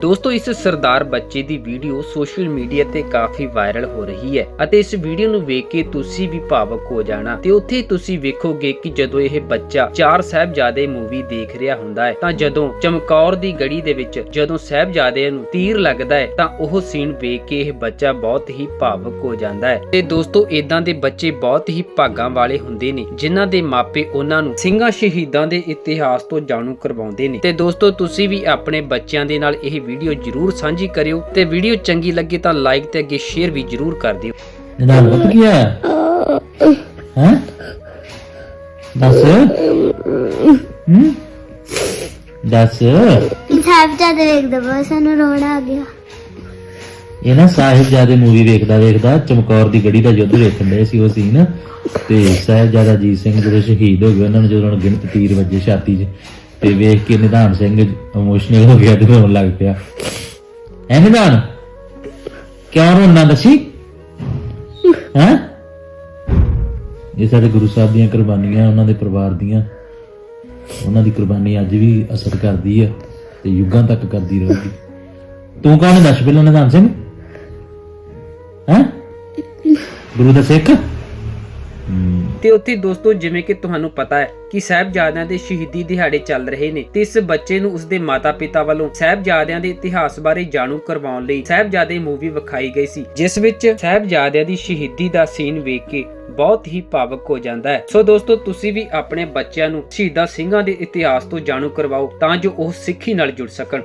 ਦੋਸਤੋ, ਇਸ ਸਰਦਾਰ ਬੱਚੇ ਦੀ ਵੀਡੀਓ ਸੋਸ਼ਲ ਮੀਡੀਆ ਤੇ ਕਾਫੀ ਵਾਇਰਲ ਹੋ ਰਹੀ ਹੈ ਅਤੇ ਇਸ ਵੀਡੀਓ ਨੂੰ ਵੇਖ ਕੇ ਤੁਸੀਂ ਵੀ ਭਾਵਕ ਹੋ ਜਾਣਾ। ਤੇ ਉੱਥੇ ਤੁਸੀਂ ਵੇਖੋਗੇ ਕਿ ਜਦੋਂ ਇਹ ਬੱਚਾ ਚਾਰ ਸਾਹਿਬਜ਼ਾਦੇ ਮੂਵੀ ਦੇਖ ਰਿਹਾ ਹੁੰਦਾ ਹੈ, ਤਾਂ ਜਦੋਂ ਚਮਕੌਰ ਦੀ ਗੜੀ ਦੇ ਵਿੱਚ ਜਦੋਂ ਸਾਹਿਬਜ਼ਾਦਿਆਂ ਨੂੰ ਤੀਰ ਲੱਗਦਾ ਹੈ, ਤਾਂ ਉਹ ਸੀਨ ਵੇਖ ਕੇ ਇਹ ਬੱਚਾ ਬਹੁਤ ਹੀ ਭਾਵਕ ਹੋ ਜਾਂਦਾ ਹੈ। ਤੇ ਦੋਸਤੋ ਇਦਾਂ ਦੇ ਬੱਚੇ ਬਹੁਤ ਹੀ ਭਾਗਾਂ ਵਾਲੇ ਹੁੰਦੇ ਨੇ, ਜਿਨ੍ਹਾਂ ਦੇ ਮਾਪੇ ਉਹਨਾਂ ਨੂੰ ਸਿੰਘਾਂ ਸ਼ਹੀਦਾਂ ਦੇ ਇਤਿਹਾਸ ਤੋਂ ਜਾਣੂ ਕਰਵਾਉਂਦੇ ਨੇ। ਤੇ ਦੋਸਤੋ, ਤੁਸੀਂ ਵੀ ਆਪਣੇ ਬੱਚਿਆਂ ਦੇ ਨਾਲ ਇਹ ਵੀਡੀਓ ਜਰੂਰ ਸਾਂਝੀ ਕਰਿਓ ਤੇ ਵੀਡੀਓ ਚੰਗੀ ਲੱਗੇ ਤਾਂ ਲਾਈਕ ਤੇ ਅੱਗੇ ਸ਼ੇਅਰ ਵੀ ਜਰੂਰ ਕਰ ਦਿਓ। ਨਿਦਾਨ ਪੁੱਤ ਕੀ ਹੈ? ਹੈ? ਦੱਸ। ਹੂੰ? ਦੱਸ। ਸਾਹਿਬਜ਼ਾਦੇ ਵੇਖਦਾ ਬਸ ਸਾਨੂੰ ਰੋਣਾ ਆ ਗਿਆ। ਇਹ ਨਾ ਸਾਹਿਬਜ਼ਾਦੇ ਮੂਵੀ ਵੇਖਦਾ ਵੇਖਦਾ ਚਮਕੌਰ ਦੀ ਗੜੀ ਦਾ ਯੁੱਧ ਵੇਖਣ ਦੇ ਸੀ ਉਹ ਸੀਨ ਤੇ ਸਾਹਿਬਜ਼ਾਦਾ ਜੀਤ ਸਿੰਘ ਜਦੋਂ ਸ਼ਹੀਦ ਹੋ ਗਏ ਉਹਨਾਂ ਨੂੰ ਜਦੋਂ ਉਹਨਾਂ ਨੂੰ ਗਿਣਤ ਤੀਰ ਵੱਜੇ ਛਾਤੀ 'ਚ। ਤੇ ਵੇਖ ਕੇ ਨਿਧਾਨ ਸਿੰਘ ਇਮੋਸ਼ਨਲ ਹੋ ਗਿਆ ਤੇ ਰੋਣ ਲੱਗ ਪਿਆ। ਐ ਨਿਧਾਨ, ਕਿਉਂ ਰੋਣਾ ਦੱਸੀ? ਹੈ? ਇਹ ਸਾਡੇ ਗੁਰੂ ਸਾਹਿਬ ਦੀਆਂ ਕੁਰਬਾਨੀਆਂ, ਉਹਨਾਂ ਦੇ ਪਰਿਵਾਰ ਦੀਆਂ। ਉਹਨਾਂ ਦੀ ਕੁਰਬਾਨੀ ਅੱਜ ਵੀ ਅਸਰ ਕਰਦੀ ਹੈ ਤੇ ਯੁੱਗਾਂ ਤੱਕ ਕਰਦੀ ਰਹੂਗੀ। ਤੂੰ ਕੌਣ ਹੈ ਦੱਸ ਪਹਿਲਾਂ ਨਿਧਾਨ ਸਿੰਘ? ਹੈ? ਗੁਰੂ ਦਾ ਸਿੱਖ? ਤੇ ਉੱਥੇ ਦੋਸਤੋ ਜਿਵੇਂ ਕਿ ਤੁਹਾਨੂੰ ਪਤਾ ਹੈ ਕਿ ਸਾਹਿਬਜ਼ਾਦਿਆਂ ਦੇ ਸ਼ਹੀਦੀ ਦਿਹਾੜੇ ਚੱਲ ਰਹੇ ਨੇ ਤੇ ਇਸ ਬੱਚੇ ਨੂੰ ਉਸਦੇ ਮਾਤਾ-ਪਿਤਾ ਵੱਲੋਂ ਸਾਹਿਬਜ਼ਾਦਿਆਂ ਦੇ ਇਤਿਹਾਸ ਬਾਰੇ ਜਾਣੂ ਕਰਵਾਉਣ ਲਈ ਸਾਹਿਬਜ਼ਾਦੇ ਮੂਵੀ ਵਿਖਾਈ ਗਈ ਸੀ, ਜਿਸ ਵਿੱਚ ਸਾਹਿਬਜ਼ਾਦਿਆਂ ਦੀ ਸ਼ਹੀਦੀ ਦਾ ਸੀਨ ਵੇਖ ਕੇ ਬਹੁਤ ਹੀ ਭਾਵਕ ਹੋ ਜਾਂਦਾ ਹੈ। ਸੋ ਦੋਸਤੋ ਤੁਸੀਂ ਵੀ ਆਪਣੇ ਬੱਚਿਆਂ ਨੂੰ ਸ਼ਹੀਦਾਂ ਸਿੰਘਾਂ ਦੇ ਇਤਿਹਾਸ ਤੋਂ ਜਾਣੂ ਕਰਵਾਓ ਤਾਂ ਜੋ ਉਹ ਸਿੱਖੀ ਨਾਲ ਜੁੜ ਸਕਣ।